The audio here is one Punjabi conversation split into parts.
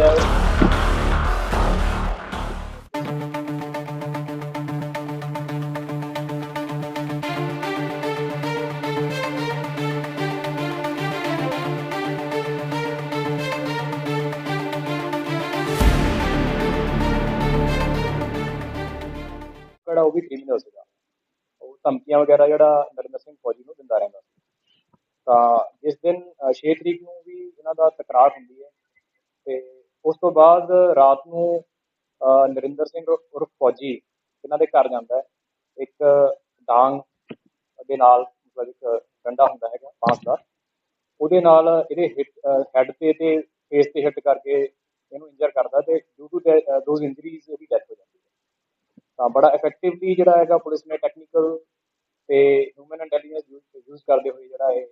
though. ਜਿਹੜਾ ਉਹ ਵੀ ਕ੍ਰਿਮੀਨਲ ਸੀਗਾ ਉਹ ਧਮਕੀਆਂ ਵਗੈਰਾ ਜਿਹੜਾ ਨਰਿੰਦਰ ਸਿੰਘ ਫੌਜੀ ਨੂੰ ਦਿੰਦਾ ਰਹਿੰਦਾ ਤਾਂ ਜਿਸ ਦਿਨ 6 ਤਰੀਕ ਨੂੰ ਵੀ ਇਹਨਾਂ ਦਾ ਤਕਰਾਰ ਹੁੰਦੀ ਹੈ ਤੇ ਉਸ ਤੋਂ ਬਾਅਦ ਰਾਤ ਨੂੰ ਨਰਿੰਦਰ ਸਿੰਘ ਉਰਫ ਫੌਜੀ ਇਹਨਾਂ ਦੇ ਘਰ ਜਾਂਦਾ ਹੈ। ਇੱਕ ਡਾਂਗ ਦੇ ਨਾਲ ਮਤਲਬ ਇੱਕ ਡੰਡਾ ਹੁੰਦਾ ਹੈਗਾ, ਬਾਂਸ ਦਾ। ਉਹਦੇ ਨਾਲ ਇਹਦੇ ਹੈੱਡ ਤੇ ਤੇ ਫੇਸ ਤੇ ਹਿੱਟ ਕਰਕੇ ਇਹਨੂੰ ਇੰਜਰ ਕਰਦਾ ਤੇ ਡਿਊ ਟੂ ਦੋਜ਼ ਇੰਜਰੀਜ਼ ਇਹਦੀ ਡੈਥ ਹੋ ਜਾਂਦੀ ਹੈ। ਤਾਂ ਬੜਾ ਇਫੈਕਟਿਵਲੀ ਜਿਹੜਾ ਹੈਗਾ ਪੁਲਿਸ ਨੇ ਟੈਕਨੀਕਲ ਤੇ ਹਿਊਮਨ ਇੰਟੈਲੀਜੈਂਸ ਯੂਜ਼ ਕਰਦੇ ਹੋਏ ਜਿਹੜਾ ਇਹ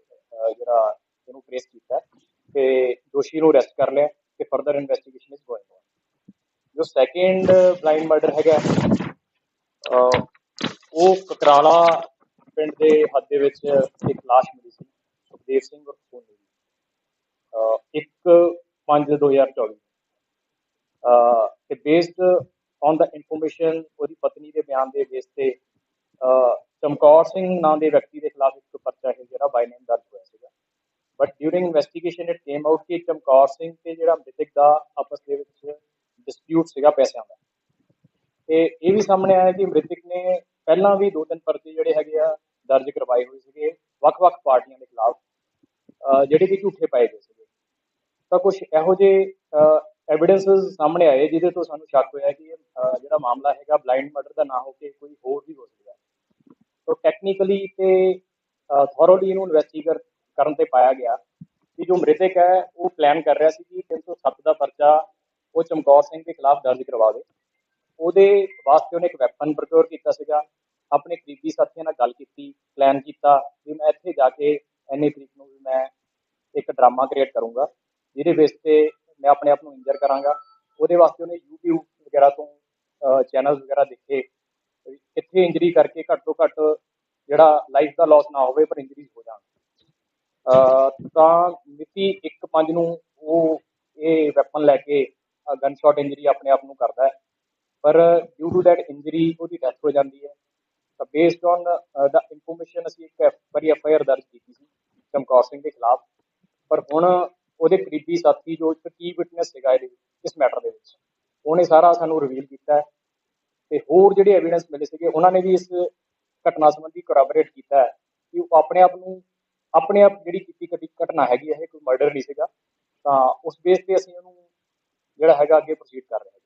ਜਿਹੜਾ ਇਹਨੂੰ ਟ੍ਰੇਸ ਕੀਤਾ ਹੈ ਤੇ ਦੋਸ਼ੀ ਨੂੰ ਅਰੈਸਟ ਕਰ ਲਿਆ। ਤੇ further investigation is going on ਜੋ ਸੈਕੰਡ ਬਲਾਈਂਡ ਮਰਡਰ ਹੈਗਾ ਉਹ ਕਕਰਾਲਾ ਪਿੰਡ ਦੇ ਹੱਦ ਦੇ ਵਿੱਚ ਇੱਕ ਲਾਸ਼ ਮਿਲੀ ਸੀ ਸੁਖਦੇਵ ਸਿੰਘ ਉਰਫ ਸੋਨੀ ਦੀ ਅਹ, ਇੱਕ 5 2024 ਤੇ ਬੇਸਡ ਔਨ ਦਾ ਇਨਫੋਰਮੇਸ਼ਨ ਉਹਦੀ ਪਤਨੀ ਦੇ ਬਿਆਨ ਦੇ ਬੇਸ ਤੇ ਚਮਕੌਰ ਸਿੰਘ ਨਾਂ ਦੇ ਵਿਅਕਤੀ ਦੇ ਖਿਲਾਫ ਇੱਕ ਪਰਚਾ ਹੈ ਜਿਹੜਾ ਬਾਈ ਨੇਮ ਦਰਜ but during investigation it came out ਕਿ ਚਮਕੌਰ ਸਿੰਘ ਤੇ ਜਿਹੜਾ ਮ੍ਰਿਤਕ ਦਾ ਆਪਸ ਦੇ ਵਿੱਚ ਡਿਸਪਿਊਟ ਸੀਗਾ ਪੈਸਿਆਂ ਦਾ ਤੇ ਇਹ ਵੀ ਸਾਹਮਣੇ ਆਇਆ ਕਿ ਮ੍ਰਿਤਕ ਨੇ ਪਹਿਲਾਂ ਵੀ ਦੋ ਤਿੰਨ ਪਰਚੇ ਜਿਹੜੇ ਹੈਗੇ ਆ ਦਰਜ ਕਰਵਾਏ ਹੋਏ ਸੀਗੇ ਵੱਖ-ਵੱਖ ਪਾਰਟੀਆਂ ਦੇ ਖਿਲਾਫ ਜਿਹੜੇ ਕਿ ਝੂਠੇ ਪਾਏ ਗਏ ਸੀਗੇ ਤਾਂ ਕੁਝ ਇਹੋ ਜਿਹੇ ਐਵੀਡੈਂਸਸ ਸਾਹਮਣੇ ਆਏ ਜਿਹਦੇ ਤੋਂ ਸਾਨੂੰ ਸ਼ੱਕ ਹੋਇਆ ਕਿ ਜਿਹੜਾ ਮਾਮਲਾ ਹੈਗਾ ਬਲਾਈਂਡ ਮਰਡਰ ਦਾ ਨਾ ਹੋ ਕੇ ਕੋਈ ਹੋਰ ਵੀ ਹੋ ਸਕਦਾ ਸੋ ਟੈਕਨੀਕਲੀ ਤੇ ਥੋਰੋਲੀ ਇਹਨੂੰ ਇਨਵੈਸਟੀਗੇਟ ਕਰਨ ਤੇ ਪਾਇਆ ਗਿਆ ਕਿ ਜੋ ਮ੍ਰਿਤਕ ਹੈ, ਉਹ ਪਲਾਨ ਕਰ ਰਿਹਾ ਸੀ ਕਿ 307 ਦਾ ਪਰਚਾ ਉਹ ਚਮਕੌਰ ਸਿੰਘ ਦੇ ਖਿਲਾਫ ਦਰਜ ਕਰਵਾਵੇ। ਉਹਦੇ ਵਾਸਤੇ ਉਹਨੇ ਇੱਕ ਵੈਪਨ ਪ੍ਰੋਕਿਓਰ ਕੀਤਾ ਸੀਗਾ, ਆਪਣੇ ਕਰੀਬੀ ਸਾਥੀਆਂ ਨਾਲ ਗੱਲ ਕੀਤੀ ਪਲਾਨ ਕੀਤਾ ਵੀ ਮੈਂ ਇੱਥੇ ਜਾ ਕੇ ਐਨੀ ਤਰੀਕ ਨੂੰ ਵੀ ਮੈਂ ਇੱਕ ਡਰਾਮਾ ਕ੍ਰੀਏਟ ਕਰੂੰਗਾ, ਜਿਹਦੇ ਬੇਸ ਤੇ ਮੈਂ ਆਪਣੇ ਆਪ ਨੂੰ ਇੰਜਰ ਕਰਾਂਗਾ। ਉਹਦੇ ਵਾਸਤੇ ਉਹਨੇ YouTube ਵਗੈਰਾ ਤੋਂ ਚੈਨਲਸ ਵਗੈਰਾ ਦੇਖੇ, ਵੀ ਕਿੱਥੇ ਇੰਜਰੀ ਕਰਕੇ ਘੱਟ ਤੋਂ ਘੱਟ ਜਿਹੜਾ ਲਾਈਫ ਦਾ ਲਾਸ ਨਾ ਹੋਵੇ, ਪਰ ਇੰਜਰੀ ਤਾਂ ਮਿਤੀ 1/5 ਨੂੰ ਉਹ ਇਹ ਵੈਪਨ ਲੈ ਕੇ ਗਨ ਸ਼ਾਟ ਇੰਜਰੀ ਆਪਣੇ ਆਪ ਨੂੰ ਕਰਦਾ ਹੈ। ਪਰ ਡਿਊ ਟੂ ਦੈਟ ਇੰਜਰੀ ਉਹਦੀ ਡੈਥ ਹੋ ਜਾਂਦੀ ਹੈ। ਤਾਂ ਬੇਸਡ ਔਨ ਦਾ ਇਨਫੋਰਮੇਸ਼ਨ ਅਸੀਂ ਇੱਕ ਐਫ ਪਰੀ ਐਫ ਆਈ ਆਰ ਦਰਜ ਕੀਤੀ ਸੀ ਚਮਕੌਰ ਸਿੰਘ ਦੇ ਖਿਲਾਫ। ਪਰ ਹੁਣ ਉਹਦੇ ਕਰੀਬੀ ਸਾਥੀ ਜੋ ਇੱਕ ਕੀ ਵਿਟਨੈਸ ਸੀਗਾ ਇਹਦੇ, ਇਸ ਮੈਟਰ ਦੇ ਵਿੱਚ। ਉਹਨੇ ਸਾਰਾ ਸਾਨੂੰ ਰਿਵੀਲ ਕੀਤਾ ਹੈ। ਤੇ ਹੋਰ ਜਿਹੜੇ ਐਵੀਡੈਂਸ ਮਿਲੇ ਸੀਗੇ, ਉਹਨਾਂ ਨੇ ਵੀ ਇਸ ਘਟਨਾ ਸੰਬੰਧੀ ਕੋਰਾਬੋਰੇਟ ਕੀਤਾ ਕਿ ਉਹ ਆਪਣੇ ਆਪ ਨੂੰ ਆਪਣੇ ਆਪ ਜਿਹੜੀ ਕੀਤੀ ਘਟੀ ਘਟਨਾ ਹੈਗੀ ਇਹ ਕੋਈ ਮਰਡਰ ਨਹੀਂ ਸੀਗਾ, ਤਾਂ ਉਸ ਬੇਸ ਤੇ ਅਸੀਂ ਉਹਨੂੰ ਜਿਹੜਾ ਹੈਗਾ ਅੱਗੇ ਪ੍ਰੋਸੀਡ ਕਰ ਰਹੇ ਹਾਂ।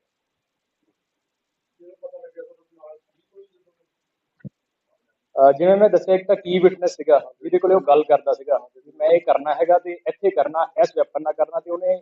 ਜਿਵੇਂ ਮੈਂ ਦੱਸਿਆ, ਇੱਕ ਤਾਂ ਕੀ ਵਿਟਨੈਸ ਸੀਗਾ, ਜਿਹਦੇ ਕੋਲੇ ਉਹ ਗੱਲ ਕਰਦਾ ਸੀਗਾ, ਵੀ ਮੈਂ ਇਹ ਕਰਨਾ ਹੈਗਾ ਤੇ ਇੱਥੇ ਕਰਨਾ, ਇਸ ਵੈਪਨ ਨਾਲ ਕਰਨਾ ਤੇ ਉਹਨੇ